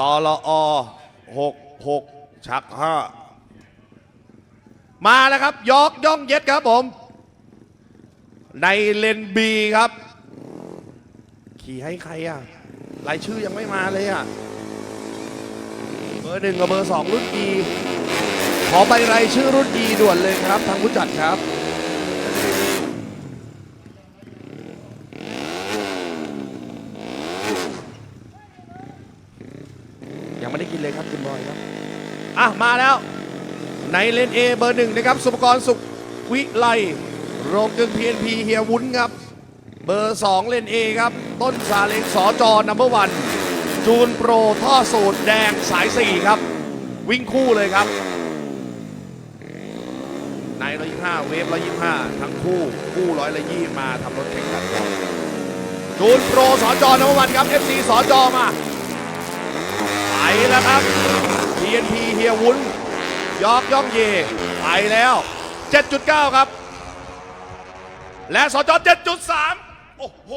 ตอลอหกหกชักห้ามาแล้วครับ ยอกย่องเย็ดครับผม ในเลนบีครับ ขี่ให้ใครอะรายชื่อยังไม่มาเลยอะเบอร์หนึ่งกับเบอร์สองรุ่นดีขอใบรายชื่อรุ่นดีด่วนเลยครับ ทางผู้จัดครับ ไม่ได้กินเลยครับคุณบอยครับอะมาแล้ว ในเลนเอเบอร์หนึ่งนะครับ สุภกรสุขวิไลโรงกึ่งพีเอ็นพีเฮียวุ้นครับ เบอร์สองเลนเอครับ ต้นสาเล็งสอจอนัมเบอร์วันจูนโปรท่อสูตรแดงสายสี่ครับ วิ่งคู่เลยครับในร้อยยี่ห้าเวฟร้อยยี่ห้าทั้งคู่คู่ร้อยละยี่มาทำรถแข่งกันครับจูนโปรสอจอนัมเบอร์วันครับ FC สอจอมา แล้วครับ TNP เฮียวุ้นยอกย่องเยไปแล้ว 7.9 ครับ และสจ7.3 โอ้โห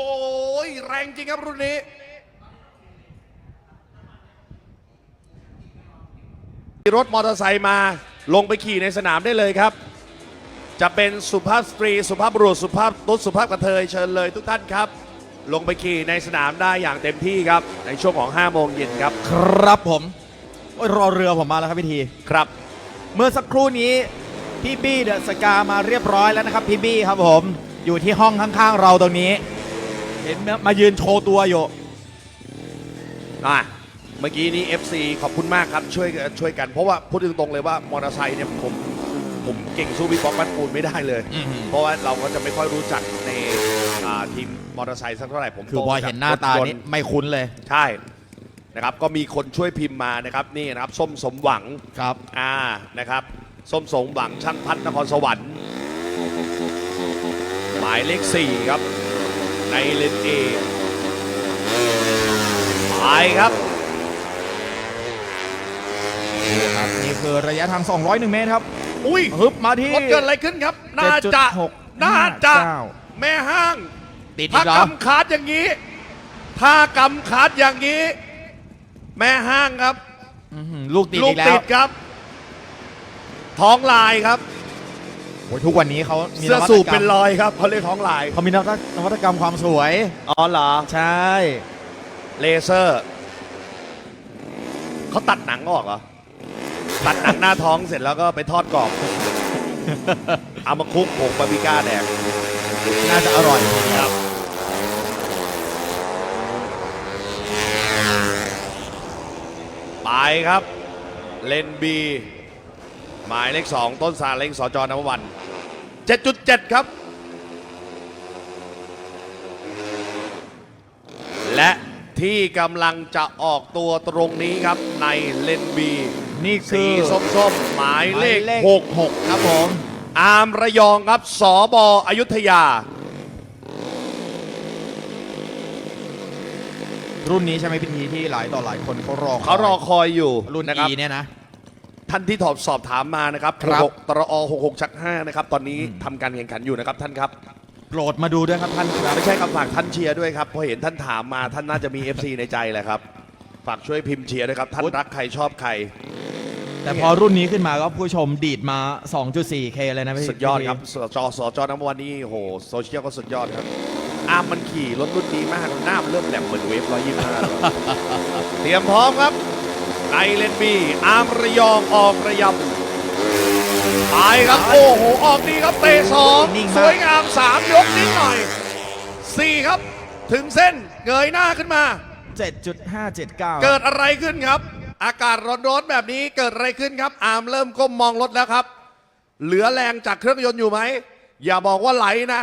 แรงจริงครับรุ่นนี้ รถมอเตอร์ไซค์มาลงไปขี่ในสนามได้เลยครับ จะเป็นสุภาพสตรี สุภาพบุรุษ สุภาพตุ๊ดสุภาพกระเทยเชิญเลยทุกท่านครับ ลงไปขี่ในสนามได้อย่างเต็มที่ครับ ในช่วงของ 5 โมงเย็นครับ ครับผมโอ้ยรอเรือผมมาแล้วครับพี่ที ครับ เมื่อสักครู่นี้พี่บี้เดอะสกามาเรียบร้อยแล้วนะครับพี่บี้ครับผม อยู่ที่ห้องข้างๆเราตรงนี้ เห็นไหมมายืนโชว์ตัวอยู่อะเมื่อกี้นี้ FC ขอบคุณมากครับช่วยช่วยกันเพราะว่าพูดตรงๆเลยว่ามอเตอร์ไซค์เนี่ยผมผมเก่งสู้บิ๊กบ็อกบ้านปูนไม่ได้เลยอื้อหือเพราะว่าเราก็จะไม่ค่อยรู้จัก ในอ่าทีมมอเตอร์ไซค์สักเท่าไหร่ผมคือโตบอยจกเห็นหน้าตานี้รถยต์ไม่คุ้นเลยใช่นะครับก็มีคนช่วยพิมพ์มานะครับนี่นะครับส้มสมหวังครับ อ่านะครับส้มสมหวังช่างพัฒนครสวรรค์ หมายเลข4ครับ ในเลนเอไปครับนี่คือระยะทาง 201 เมตรครับอุ้ยฮึบมาที่ รถเกิดอะไรขึ้นครับ น่าจะ7.6น่าจะ59แม่ห้าง ติดอีถ้ากเหรอ กำขาดอย่างนี้ ถ้ากำขาดอย่างนี้ แม่ห้างครับ อื้อหือลูกติดลูอีกกแล้ติวดครับ ท้องลายครับ โอ้ยทุกวันนี้เขามีเสื้อนวัตสูบกรรเป็นมรอยครับเขาเรียกท้องลาย เขามีนวัตนวัตกรรมความสวย อ๋อเหรอ ใช่ เลเซอร์ เขาตัดหนังออกเหรอ ตัดหนังหน้าท้องเสร็จแล้วก็ไปทอดกรอบ เอามาคลุกผงบาร์บีก้าแดงน่าจะอร่อย ครับ ไปครับ เลนบี หมายเลขสองต้นสาเล็งสจนววัน7.7 ครับ และที่กำลังจะออกตัวตรงนี้ครับในเลนบี นี่คืสีอส้มๆ หมายเลขหมาย6ครับผม อาร์มระยองครับสอบออยุธยา รุ่นนี้ใช่ไหมพี่ทีที่หลายต่อหลายคนเขารอคยเขารอคอยอยู่รุ่นนะครับ E เนี่ยนะ ท่านที่ถอบสอบถามมานะครับครับตรอ66ชัก5นะครับ ตอนนี้ทำการแข่งขันอยู่นะครับท่านครับ โปรดมาดูด้วยครับท่านครับ ไม่ใช่คำฝากท่านเชียร์ด้วยครับเพราะเห็นท่านถามมาท่านน่าจะมี FC ในใจแหละครับ ฝากช่วยพิมพ์เชียร์ด้วยครับ ท่านรักใครชอบใคร แต่พอรุ่นนี้ขึ้นมาก็ผู้ชมดีดมา 2.4K เลยนะพี่สุดยอดครับสจสจน้ำวันนี้โหโซเชียลก็สุดยอดครับ อาร์มมันขี่รถรุ่นดีมากหน้ามันเริ่มแหลมเหมือนเวฟร้อยยี่ห้าเตรียมพร้อมครับไอเลนบีอาร์มระยองออกระยำไปครับโอ้โหออกดีครับเตะสองนิ่งมากสวยงามสามยกนิดหน่อยสี่ครับ ถึงเส้นเงยหน้าขึ้นมา 7.579 เกิดอะไรขึ้นครับ อากาศร้อนๆแบบนี้เกิดอะไรขึ้นครับ อาร์มเริ่มก้มมองรถแล้วครับ เหลือแรงจากเครื่องยนต์อยู่ไหม อย่าบอกว่าไหลนะ